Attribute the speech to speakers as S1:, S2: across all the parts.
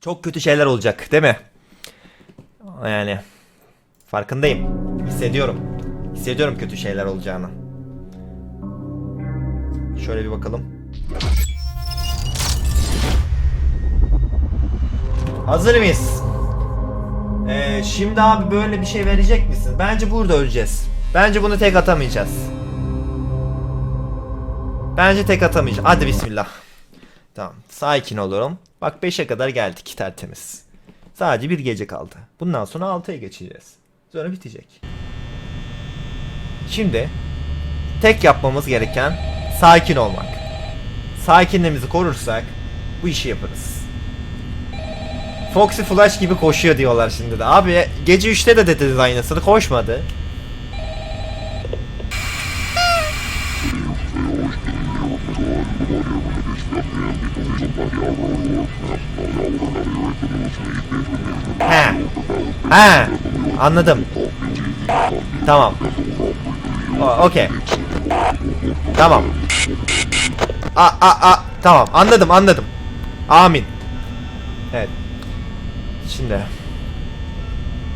S1: Çok kötü şeyler olacak değil mi? Yani farkındayım. Hissediyorum. Hissediyorum kötü şeyler olacağını. Şöyle bir bakalım. Hazır mıyız? Ee, şimdi abi böyle bir şey verecek misin? Bence burada öleceğiz. Bence bunu tek atamayacağız. Bence tek atamayacağız. Hadi bismillah. Tamam. Sakin olurum. Bak 5'e kadar geldik tertemiz. Sadece bir gece kaldı. Bundan sonra 6'ya geçeceğiz. Sonra bitecek. Şimdi tek yapmamız gereken sakin olmak. Sakinliğimizi korursak bu işi yaparız. Foxy Flash gibi koşuyor diyorlar şimdi de. Abi gece 3'te de dediniz aynısını koşmadı. He. He. Anladım. Tamam. Okey. Tamam. A a a tamam anladım anladım. Amin. Evet. Şimdi.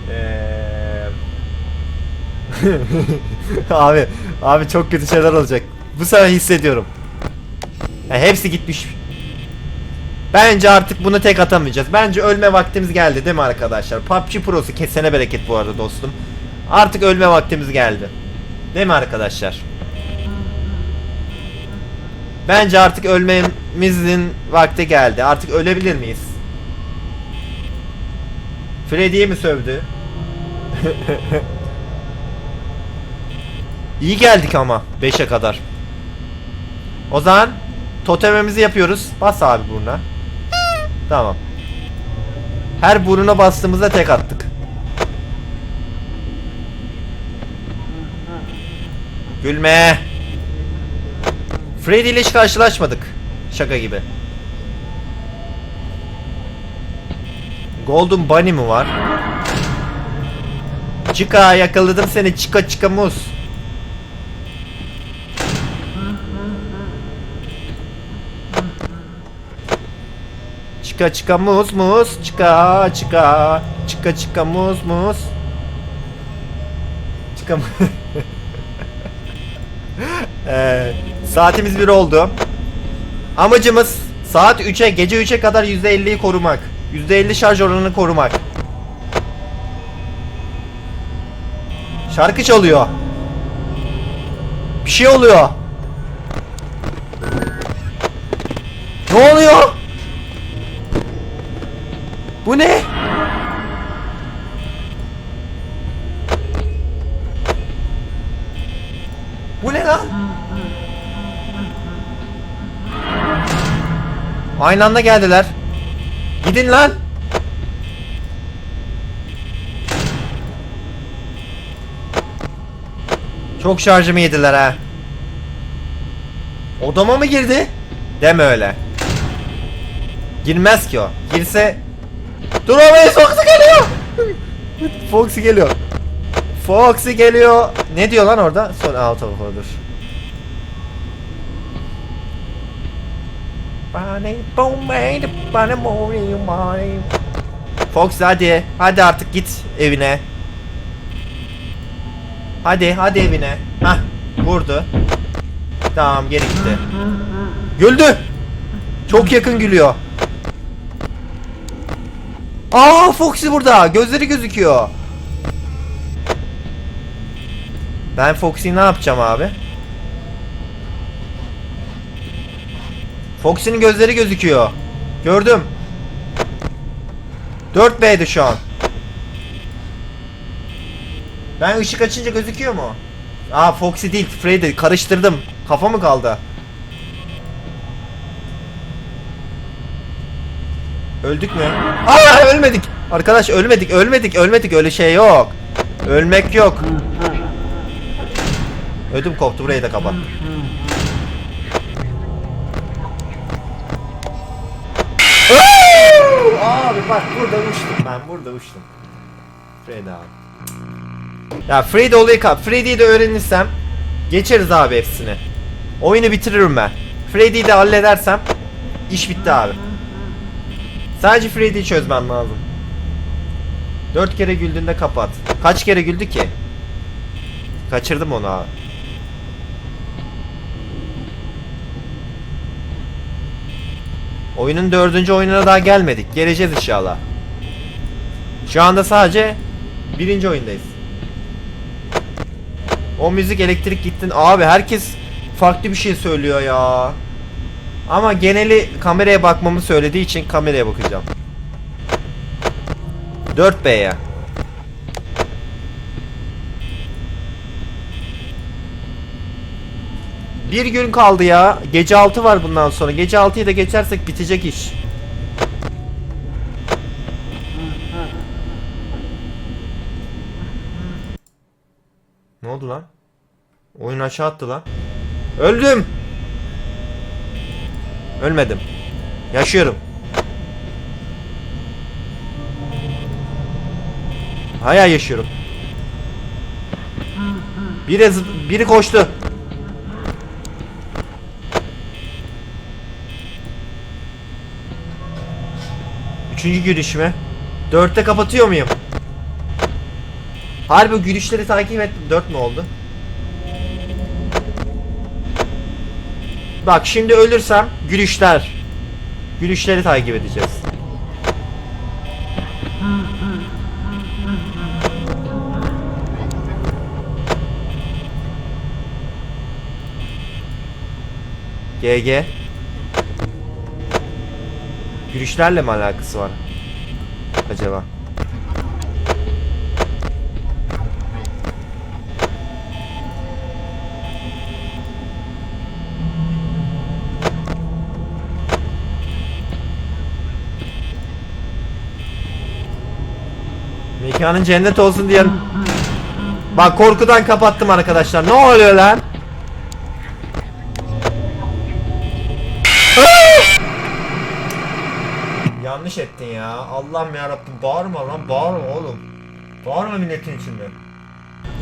S1: Eee... abi abi çok kötü şeyler olacak. Bu sefer hissediyorum. Ya hepsi gitmiş. Bence artık bunu tek atamayacağız. Bence ölme vaktimiz geldi değil mi arkadaşlar? PUBG Pro'su kesene bereket bu arada dostum. Artık ölme vaktimiz geldi. Değil mi arkadaşlar? Bence artık ölmemizin vakti geldi. Artık ölebilir miyiz? Freddy'yi mi sövdü? İyi geldik ama 5'e kadar. O zaman totemimizi yapıyoruz. Bas abi buruna. Tamam. Her burnuna bastığımızda tek attık. Gülme. Freddy ile hiç karşılaşmadık. Şaka gibi. Golden Bunny mi var? Çıka yakaladım seni çıka çıka muz. Çıka çıka muz muz çıka çıka çıka çıka muz muz çıka Ee, saatimiz bir oldu. Amacımız saat 3'e gece 3'e kadar %50'yi korumak. %50 şarj oranını korumak. Şarkı çalıyor. Bir şey oluyor. Ne oluyor? Bu ne? Bu ne lan? Aynı anda geldiler. Gidin lan. Çok şarjımı yediler ha. Odama mı girdi? Deme öyle. Girmez ki o. Girse... Dur oraya Foxy geliyor. Foxy geliyor. Foxy geliyor. Ne diyor lan orada? Son out of order. Fox hadi. Hadi artık git evine. Hadi hadi evine. Hah vurdu. Tamam geri gitti. Güldü. Çok yakın gülüyor. Aa Foxy burada. Gözleri gözüküyor. Ben Foxy'yi ne yapacağım abi? Foxy'nin gözleri gözüküyor. Gördüm. 4B'di şu an. Ben ışık açınca gözüküyor mu? Aa Foxy değil Freddy karıştırdım. Kafa mı kaldı? Öldük mü? Aa ölmedik. Arkadaş ölmedik ölmedik ölmedik öyle şey yok. Ölmek yok. Ödüm koptu burayı da kapat. abi bak burada uçtum ben burada uçtum. Freddy abi. Ya Freddy olayı kap. Freddy'yi de öğrenirsem geçeriz abi hepsini. Oyunu bitiririm ben. Freddy'yi de halledersem iş bitti abi. Sadece Freddy'yi çözmen lazım. Dört kere güldüğünde kapat. Kaç kere güldü ki? Kaçırdım onu abi. Oyunun dördüncü oyununa daha gelmedik. Geleceğiz inşallah. Şu anda sadece birinci oyundayız. O müzik elektrik gittin. Abi herkes farklı bir şey söylüyor ya. Ama geneli kameraya bakmamı söylediği için kameraya bakacağım. 4B'ye. Bir gün kaldı ya. Gece 6 var bundan sonra. Gece 6'yı da geçersek bitecek iş. Ne oldu lan? Oyun aşağı attı lan. Öldüm. Ölmedim. Yaşıyorum. Hala yaşıyorum. Biri, biri koştu. Üçüncü gülüşme. Dörtte kapatıyor muyum? Harbi gülüşleri takip et. Dört mü oldu? Bak şimdi ölürsem gülüşler. Gülüşleri takip edeceğiz. GG. Gülüşlerle mi alakası var? Acaba? Mekanın cennet olsun diye. Bak korkudan kapattım arkadaşlar. Ne oluyor lan? Yanlış ettin ya. Allah'ım ya Rabbim bağırma lan bağırma oğlum. Bağırma milletin içinde.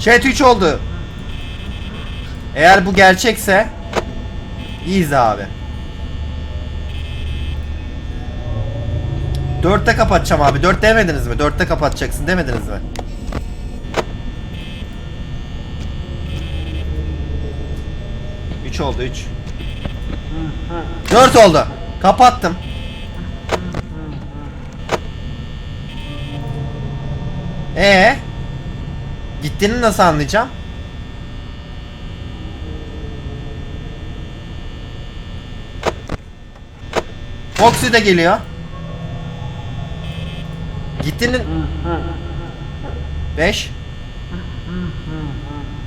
S1: Chat 3 oldu. Eğer bu gerçekse iyiyiz abi. Dörtte kapatacağım abi. Dört demediniz mi? Dörtte kapatacaksın demediniz mi? Üç oldu üç. Dört oldu. Kapattım. Ee, gittiğini nasıl anlayacağım? Foxy de geliyor. Gittiğinin 5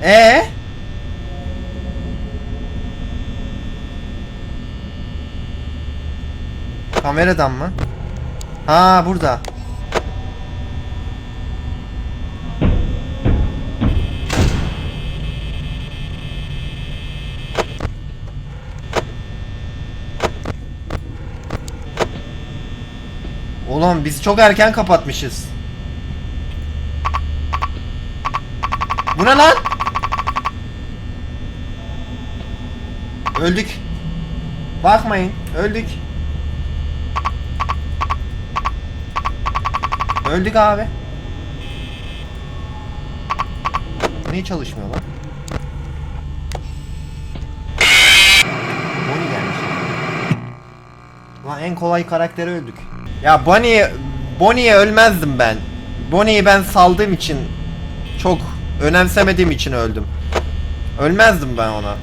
S1: Ee? Kameradan mı? Ha burada. Ulan biz çok erken kapatmışız. Bu ne lan? Öldük. Bakmayın, öldük. Öldük abi. Niye çalışmıyor lan? Bonnie gelmiş. Lan en kolay karakteri öldük. Ya Bonnie Bonnie'ye ölmezdim ben. Bonnie'yi ben saldığım için çok önemsemediğim için öldüm. Ölmezdim ben ona.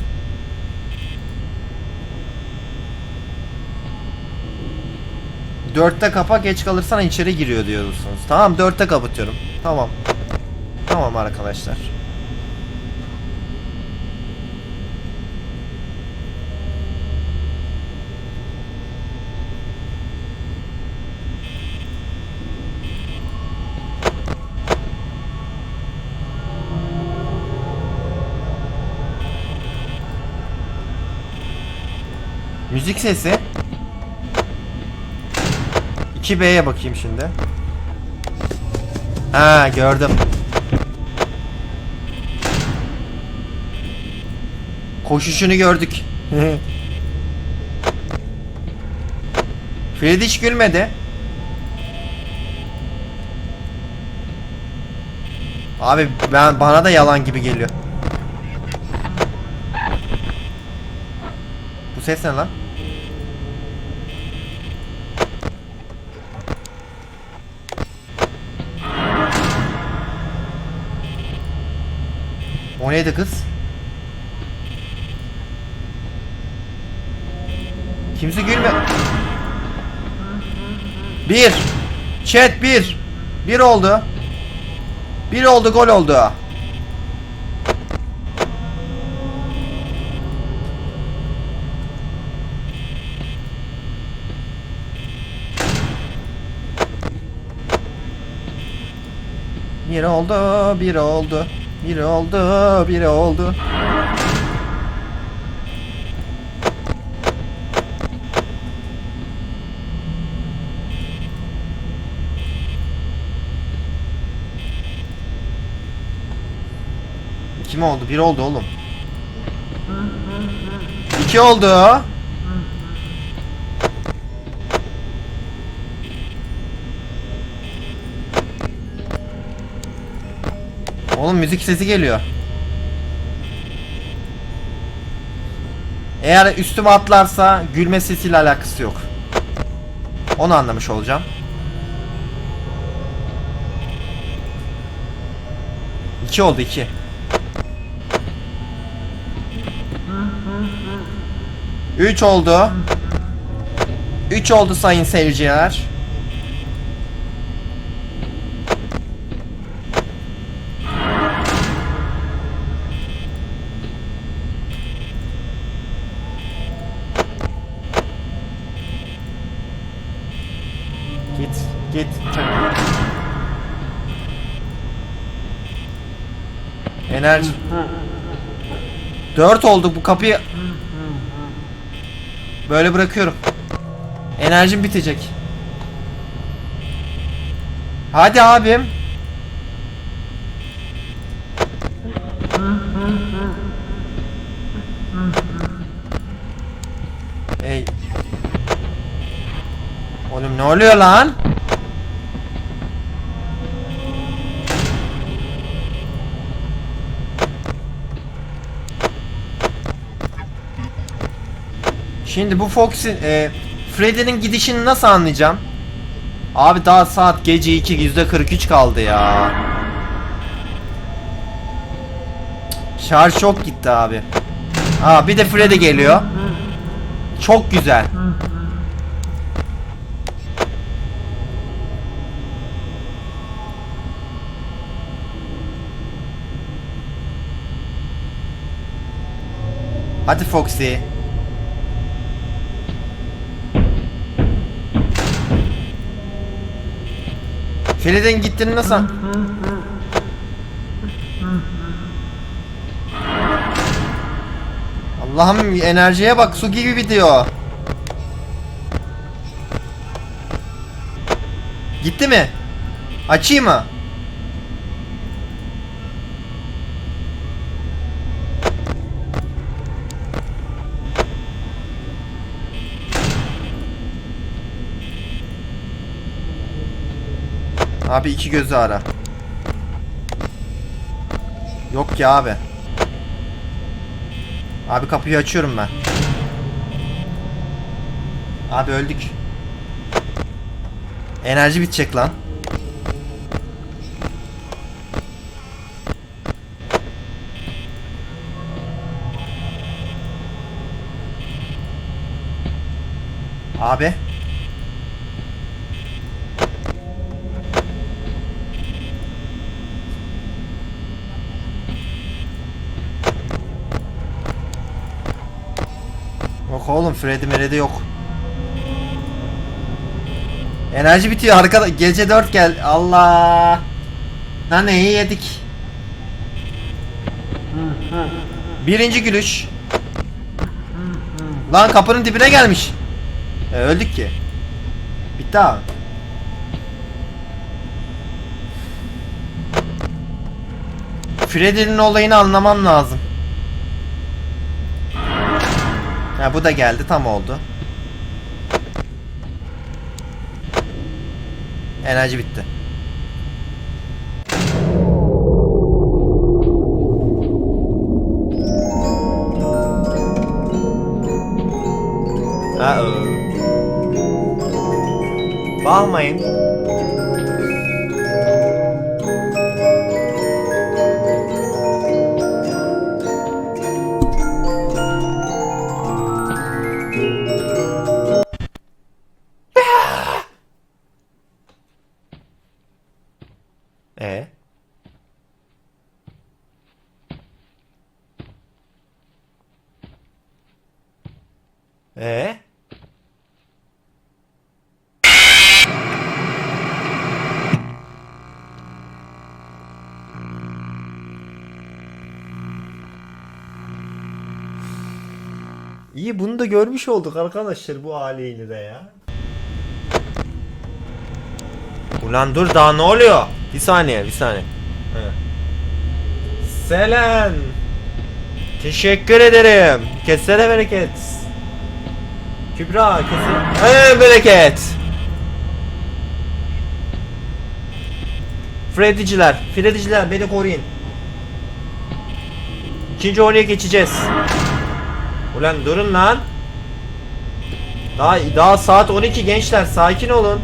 S1: Dörtte kapa geç kalırsan içeri giriyor diyorsunuz. Tamam dörtte kapatıyorum. Tamam. Tamam arkadaşlar. Müzik sesi. 2B'ye bakayım şimdi. Ha gördüm. Koşuşunu gördük. Fred hiç gülmedi. Abi ben bana da yalan gibi geliyor. Bu ses ne lan? Neydi kız? Kimse gülme. Bir. Chat bir. Bir oldu. Bir oldu gol oldu. Bir oldu, bir oldu, bir oldu, bir oldu. İki mi oldu? Bir oldu oğlum. İki oldu. Oğlum müzik sesi geliyor. Eğer üstüme atlarsa gülme sesiyle alakası yok. Onu anlamış olacağım. İki oldu iki. Üç oldu. Üç oldu sayın seyirciler. Enerji. Dört oldu bu kapıyı. Böyle bırakıyorum. Enerjim bitecek. Hadi abim. Ey. Oğlum ne oluyor lan? Şimdi bu Fox'in e, Freddy'nin gidişini nasıl anlayacağım? Abi daha saat gece 2 yüzde 43 kaldı ya. Şarj çok gitti abi. Aa bir de Freddy geliyor. Çok güzel. Hadi Foxy. Feride'nin gittiğini nasıl... Allah'ım enerjiye bak su gibi bitiyor. Gitti mi? Açayım mı? Abi iki gözü ara. Yok ki abi. Abi kapıyı açıyorum ben. Abi öldük. Enerji bitecek lan. Abi. Yok oğlum Freddy Meredi yok. Enerji bitiyor arkada gece 4 gel Allah. Lan neyi yedik? Birinci gülüş. Lan kapının dibine gelmiş. E, öldük ki. Bitti abi. Freddy'nin olayını anlamam lazım. Ha bu da geldi tam oldu. Enerji bitti. Uh -oh. Bağmayın. İyi bunu da görmüş olduk arkadaşlar bu haliyle de ya. Ulan dur daha ne oluyor? Bir saniye bir saniye. He. Selen. Teşekkür ederim. Kesene bereket. Kübra kesene. He bereket. Frediciler, Frediciler beni koruyun. İkinci oraya geçeceğiz. Ulan durun lan. Daha daha saat 12 gençler sakin olun.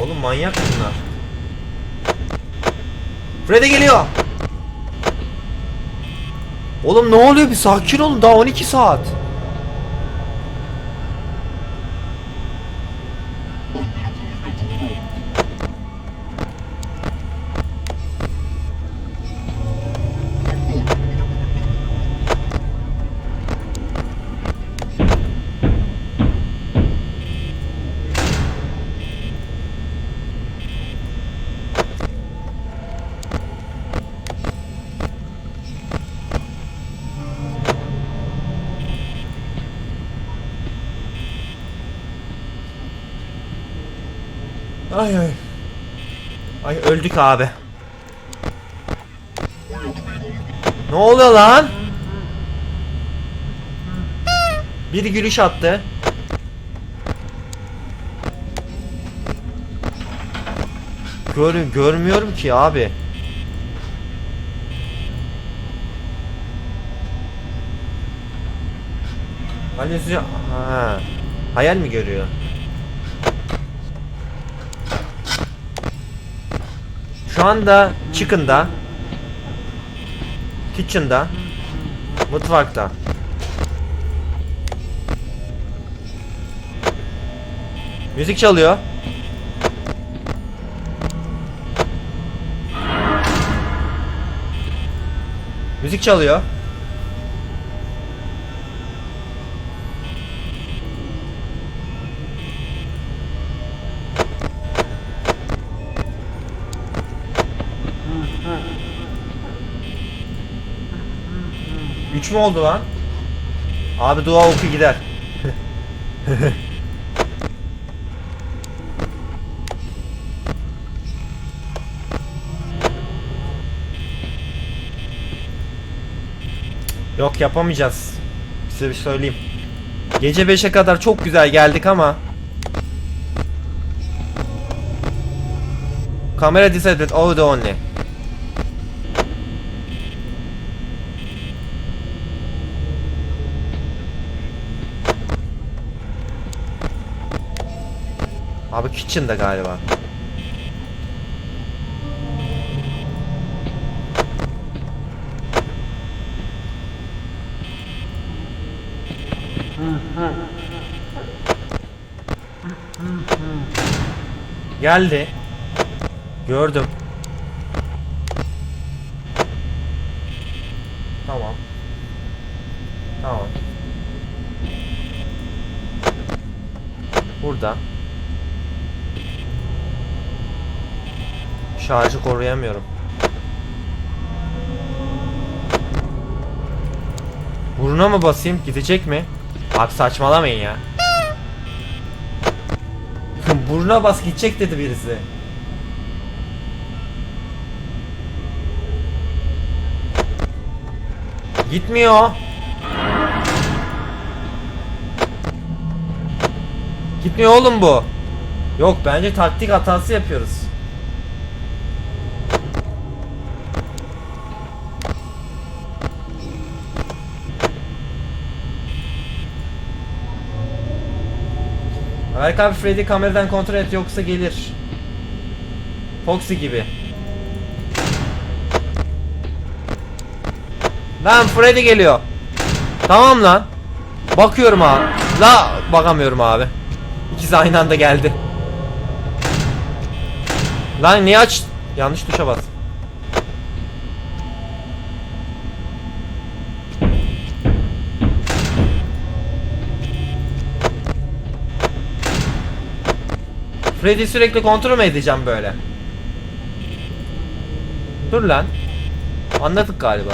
S1: Oğlum manyak bunlar. Fred'e geliyor. Oğlum ne oluyor bir sakin olun daha 12 saat. Ay ay. Ay öldük abi. Ne oluyor lan? Biri gülüş attı. Gör, görmüyorum ki abi. Halüsü... Ha. Hayal mi görüyor? Şu anda chicken'da kitchen'da mutfakta Müzik çalıyor. Müzik çalıyor. Mü oldu lan? Abi dua oku gider. Yok yapamayacağız. Size bir söyleyeyim. Gece 5'e kadar çok güzel geldik ama Kamera disabled audio only. Abi kitchen'da galiba. Geldi. Gördüm. Tamam. Tamam. Burada. Şarjı koruyamıyorum. Buruna mı basayım? Gidecek mi? Bak saçmalamayın ya. Buruna bas gidecek dedi birisi. Gitmiyor. Gitmiyor oğlum bu. Yok bence taktik hatası yapıyoruz. Berk abi Freddy kameradan kontrol et yoksa gelir. Foxy gibi. Lan Freddy geliyor. Tamam lan. Bakıyorum abi. La bakamıyorum abi. İkisi aynı anda geldi. Lan niye aç? Yanlış tuşa bas. Freddy sürekli kontrol mü edeceğim böyle? Dur lan. Anladık galiba.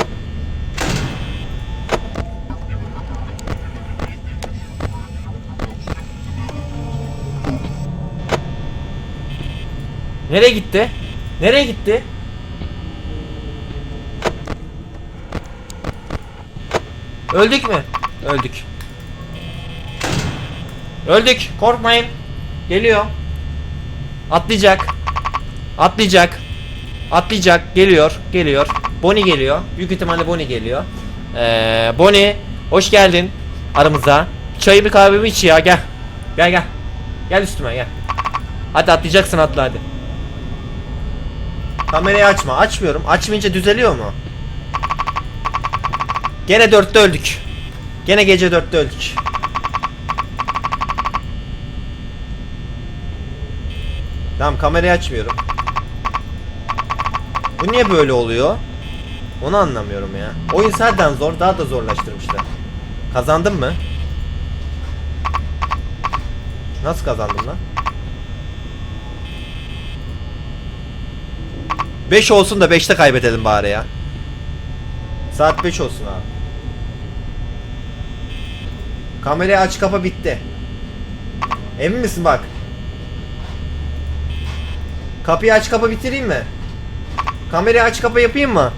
S1: Nereye gitti? Nereye gitti? Öldük mü? Öldük. Öldük. Korkmayın. Geliyor. Atlayacak. Atlayacak. Atlayacak. Geliyor. Geliyor. Bonnie geliyor. Büyük ihtimalle Bonnie geliyor. Ee, Bonnie hoş geldin aramıza. Çayımı kahvemi iç ya gel. Gel gel. Gel üstüme gel. Hadi atlayacaksın atla hadi. Kamerayı açma. Açmıyorum. Açmayınca düzeliyor mu? Gene dörtte öldük. Gene gece dörtte öldük. Tamam kamerayı açmıyorum. Bu niye böyle oluyor? Onu anlamıyorum ya. Oyun zaten zor, daha da zorlaştırmışlar. Kazandım mı? Nasıl kazandım lan? 5 olsun da 5'te kaybedelim bari ya. Saat 5 olsun abi. Kamerayı aç kapa bitti. Emin misin bak? Kapıyı aç kapa bitireyim mi? Kamerayı aç kapa yapayım mı?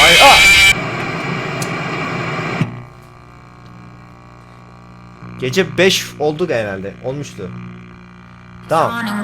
S1: Hayır. Aa! Gece 5 oldu herhalde. Olmuştu. Tamam.